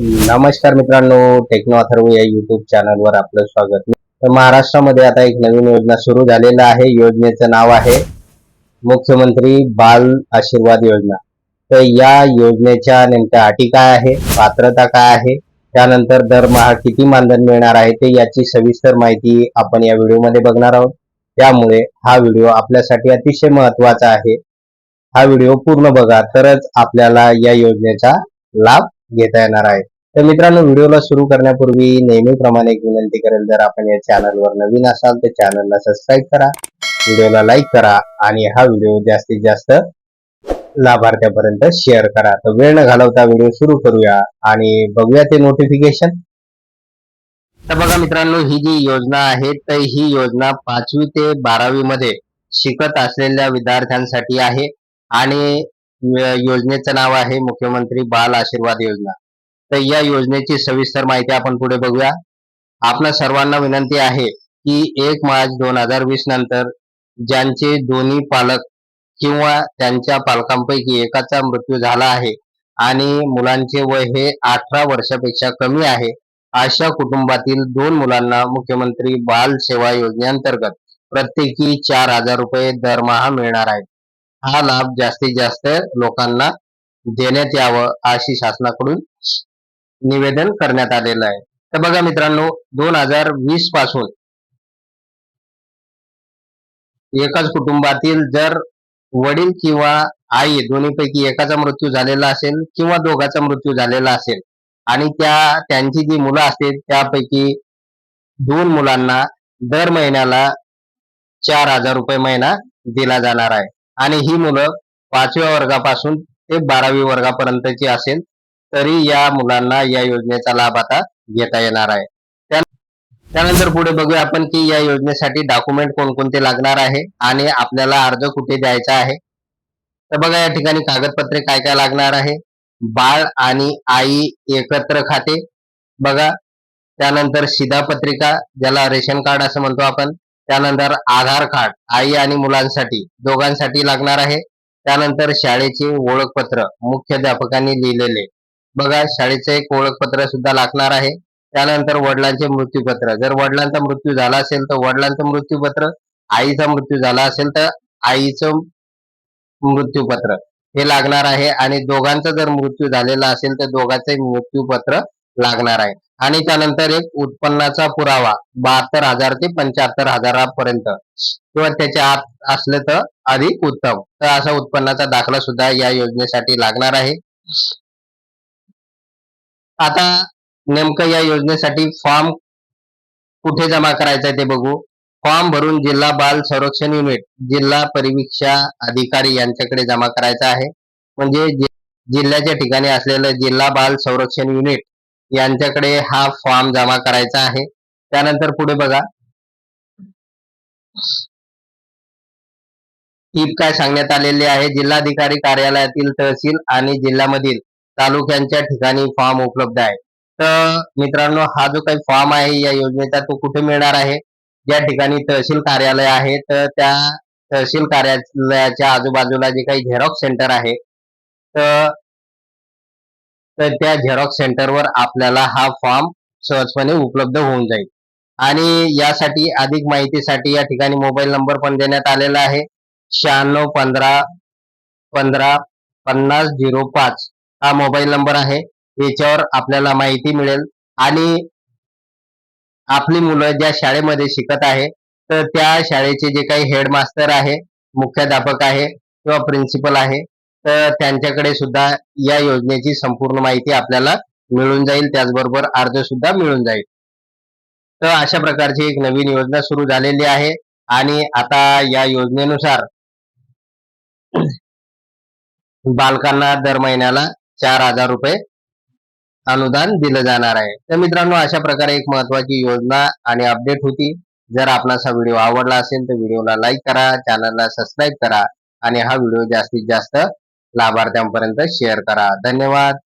नमस्कार मित्रांनो टेक्नो अथर्व या युट्यूब चॅनलवर आपलं स्वागत. तर महाराष्ट्रामध्ये आता एक नवीन योजना सुरू झालेलं आहे. योजनेचं नाव आहे मुख्यमंत्री बाल आशीर्वाद योजना. तर या योजनेच्या नेमक्या अटी काय आहे? पात्रता काय आहे? त्यानंतर दरमहा किती मानधन मिळणार आहे? ते याची सविस्तर माहिती आपण या व्हिडिओमध्ये बघणार आहोत. त्यामुळे हा व्हिडिओ आपल्यासाठी अतिशय महत्त्वाचा आहे. हा व्हिडिओ पूर्ण बघा तरच आपल्याला या योजनेचा लाभ घेता येणार आहे. तर मित्रांनो व्हिडिओला सुरू करण्यापूर्वी नेहमीप्रमाणे एक विनंती करेल जर आपण या चॅनलवर नवीन असाल तर चॅनलला सबस्क्राईब करा व्हिडिओला लाईक करा आणि हा व्हिडिओ जास्तीत जास्त लाभार्थ्यापर्यंत शेअर करा. तर वेळ न घालवता व्हिडिओ सुरू करूया आणि बघूया ते नोटिफिकेशन तर बघा मित्रांनो ही जी योजना आहे तर ही योजना पाचवी ते बारावी मध्ये शिकत असलेल्या विद्यार्थ्यांसाठी आहे आणि योजनेचं नाव आहे मुख्यमंत्री बाल आशीर्वाद योजना. तर या योजनेची सविस्तर माहिती आपण पुढे बघूया. आपल्या सर्वांना विनंती आहे की एक मार्च दोन हजार वीस नंतर ज्यांचे दोन्ही पालक किंवा त्यांच्या पालकांपैकी एकाचा मृत्यू झाला आहे आणि मुलांचे वय हे अठरा वर्षापेक्षा कमी आहे अशा कुटुंबातील दोन मुलांना मुख्यमंत्री बाल सेवा योजनेअंतर्गत प्रत्येकी चार हजार रुपये दरमहा मिळणार आहे हा लाभ जास्तीत जास्त लोकांना देण्यात यावं अशी शासनाकडून निवेदन करण्यात आलेलं आहे. तर बघा मित्रांनो दोन हजार वीसपासून एकाच कुटुंबातील जर वडील किंवा आई दोन्हीपैकी एकाचा मृत्यू झालेला असेल किंवा दोघाचा मृत्यू झालेला असेल आणि त्या त्यांची जी मुलं असतील त्यापैकी दोन मुलांना दर महिन्याला चार हजार रुपये महिना दिला जाणार आहे. आणि ही मुलं पाचव्या वर्गापासून ते बारावी वर्गापर्यंतची असेल तरी या मुलांना या योजनेचा लाभ आता घेता येणार आहे. त्यानंतर पुढे बघूया आपण की या योजनेसाठी डॉक्युमेंट कोणकोणते लागणार आहे आणि आपल्याला अर्ज कुठे द्यायचा आहे. तर बघा या ठिकाणी कागदपत्रे काय काय लागणार आहे. बाळ आणि आई एकत्र खाते. बघा त्यानंतर शिधापत्रिका ज्याला रेशन कार्ड असं म्हणतो आपण त्यानंतर आधार कार्ड आई आणि मुलांसाठी दोघांसाठी लागणार आहे. त्यानंतर शाळेचे ओळखपत्र मुख्याध्यापकांनी लिहिलेले. बघा शाळेचे एक ओळखपत्र सुद्धा लागणार आहे. त्यानंतर वडिलांचे मृत्यूपत्र. जर वडिलांचा मृत्यू झाला असेल तर वडिलांचं मृत्यूपत्र आईचा मृत्यू झाला असेल तर आईचं मृत्यूपत्र हे लागणार आहे. आणि दोघांचा जर मृत्यू झालेला असेल तर दोघांचे मृत्यूपत्र लागणार आहे. आणि त्यानंतर एक उत्पन्नाचा पुरावा बहात्तर हजार ते पंच्याहत्तर हजारापर्यंत. किंवा त्याच्या आत असलं तर अधिक उत्तम. तर असा उत्पन्नाचा दाखला सुद्धा या योजनेसाठी लागणार आहे. आता नेमकं या योजनेसाठी फॉर्म कुठे जमा करायचा आहे ते बघू. फॉर्म भरून जिल्हा बाल संरक्षण युनिट जिल्हा परिवीक्षा अधिकारी यांच्याकडे जमा करायचा आहे. म्हणजे जिल्ह्याच्या ठिकाणी असलेलं जिल्हा बाल संरक्षण युनिट यांच्याकडे हा फॉर्म जमा करायचा आहे. त्यानंतर पुढे बघा. टीप काय सांगण्यात आलेली आहे जिल्हाधिकारी कार्यालयातील तहसील आणि जिल्ह्यामधील तालुक्यांच्या ठिकाणी फॉर्म उपलब्ध आहे. तर मित्रांनो हा जो काही फॉर्म आहे या योजनेचा तो कुठे मिळणार आहे? ज्या ठिकाणी तहसील कार्यालय आहे तर त्या तहसील कार्यालयाच्या आजूबाजूला जे काही झेरॉक्स सेंटर आहे तर त्या झेरॉक्स सेंटरवर आपल्याला हा फॉर्म सहजपणे उपलब्ध होऊन जाईल. आणि यासाठी अधिक माहितीसाठी या ठिकाणी मोबाईल नंबर पण देण्यात आलेला आहे. शहाण्णव पंधरा पंधरा पन्नास झिरो पाच. हा मोबाईल नंबर आहे. याच्यावर आपल्याला माहिती मिळेल. आणि आपली मुलं ज्या शाळेमध्ये शिकत आहे तर त्या शाळेचे जे काही हेडमास्टर आहे मुख्याध्यापक आहे किंवा प्रिन्सिपल आहे तर त्यांच्याकडे सुद्धा या योजनेची संपूर्ण माहिती आपल्याला मिळून जाईल. त्याचबरोबर अर्ज सुद्धा मिळून जाईल. तर अशा प्रकारची एक नवीन योजना सुरू झालेली आहे. आणि आता या योजनेनुसार बालकांना दर महिन्याला चार हजार रुपये अनुदान दिलं जाणार आहे. तर मित्रांनो अशा प्रकारे एक महत्वाची योजना आणि अपडेट होती. जर आपणास हा व्हिडिओ आवडला असेल तर व्हिडिओला लाईक करा चॅनलला सबस्क्राईब करा आणि हा व्हिडिओ जास्तीत जास्त लाभार्थ्यांपर्यंत शेअर करा. धन्यवाद.